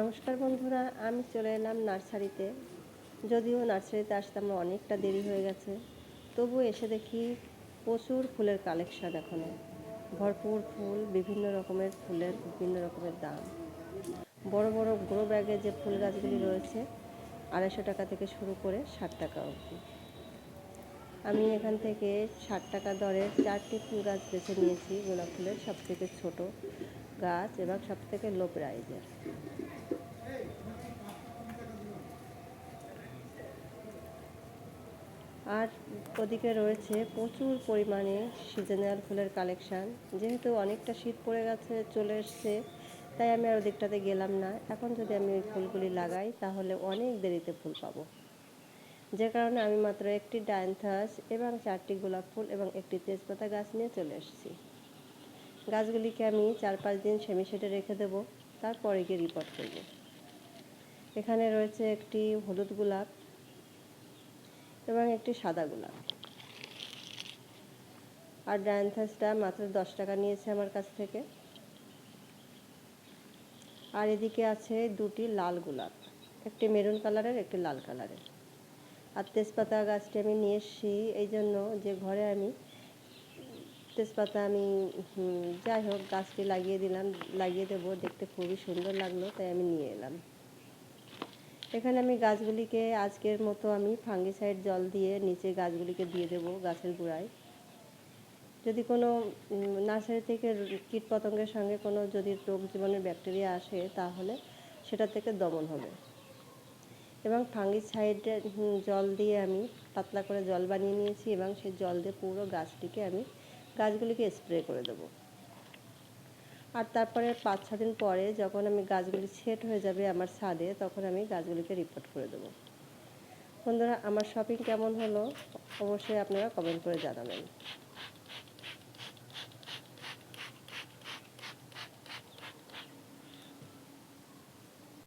নমস্কার বন্ধুরা, আমি চলে এলাম নার্সারিতে। যদিও নার্সারিতে আসতে আমার অনেকটা দেরি হয়ে গেছে তবু এসে দেখি প্রচুর ফুলের কালেকশন এখনও ভরপুর ফুল, বিভিন্ন রকমের ফুলের, বিভিন্ন রকমের দাম। বড় বড় গ্রো ব্যাগে যে ফুল গাছগুলি রয়েছে, আড়াইশো টাকা থেকে শুরু করে ষাট টাকা অবধি। আমি এখান থেকে ষাট টাকা দরের চারটি ফুল গাছ বেছে নিয়েছি, গোলাপ ফুলের সব থেকে ছোটো। গাছ এবং সব থেকে লো প্রাইজের আর ওদিকে রয়েছে প্রচুর পরিমাণে সিজনাল ফুলের কালেকশান যেহেতু অনেকটা শীত পড়ে গেছে, চলে এসছে, তাই আমি আর ওদিকটাতে গেলাম না। এখন যদি আমি ওই ফুলগুলি লাগাই, তাহলে অনেক দেরিতে ফুল পাবো। যে কারণে আমি মাত্র একটি ডায়নথাস এবং চারটি গোলাপ ফুল এবং একটি তেজপাতা গাছ নিয়ে চলে এসেছি। গাছগুলিকে আমি চার পাঁচ দিন সেমি শেডে রেখে দেবো, তারপরে গিয়ে রিপোর্ট করব। এখানে রয়েছে একটি হলুদ গোলাপ এবং একটি সাদা গোলাপ। আর ডায়ান্থাসটা মাত্র দশ টাকা নিয়েছে আমার কাছ থেকে। আর এদিকে আছে দুটি লাল গোলাপ, একটি মেরুন কালারের, একটি লাল কালারের। আর তেজপাতা গাছটি আমি নিয়ে এসেছি, এই জন্য যে ঘরে আমি তেজপাতা আমি যাই হোক, গাছটি লাগিয়ে দিলাম, লাগিয়ে দেবো। দেখতে খুবই সুন্দর লাগল, তাই আমি নিয়ে এলাম। এখানে আমি গাছগুলিকে আজকের মতো আমি ফাঙ্গিসাইড জল দিয়ে নিচে গাছগুলিকে দিয়ে দেবো গাছের গোড়ায়। যদি কোনো নার্সারি থেকে কীট পতঙ্গের সঙ্গে কোনো যদি রোগ জীবাণুর ব্যাকটেরিয়া আসে, তাহলে সেটা থেকে দমন হবে। এবং ফাঙ্গিসাইডের জল দিয়ে আমি পাতলা করে জল বানিয়ে নিয়েছি এবং সেই জল দিয়ে পুরো গাছটিকে আমি গাছগুলিকে স্প্রে করে দেবো। আর তারপরে পাঁচ, ছ দিন পরে যখন আমি গাছগুলি সেট হয়ে যাবে আমার ছাদে, তখন আমি গাছগুলিকে রিপোর্ট করে দেবো। বন্ধুরা, আমার শপিং কেমন হলো? অবশ্যই আপনারা কমেন্ট করে জানাবেন।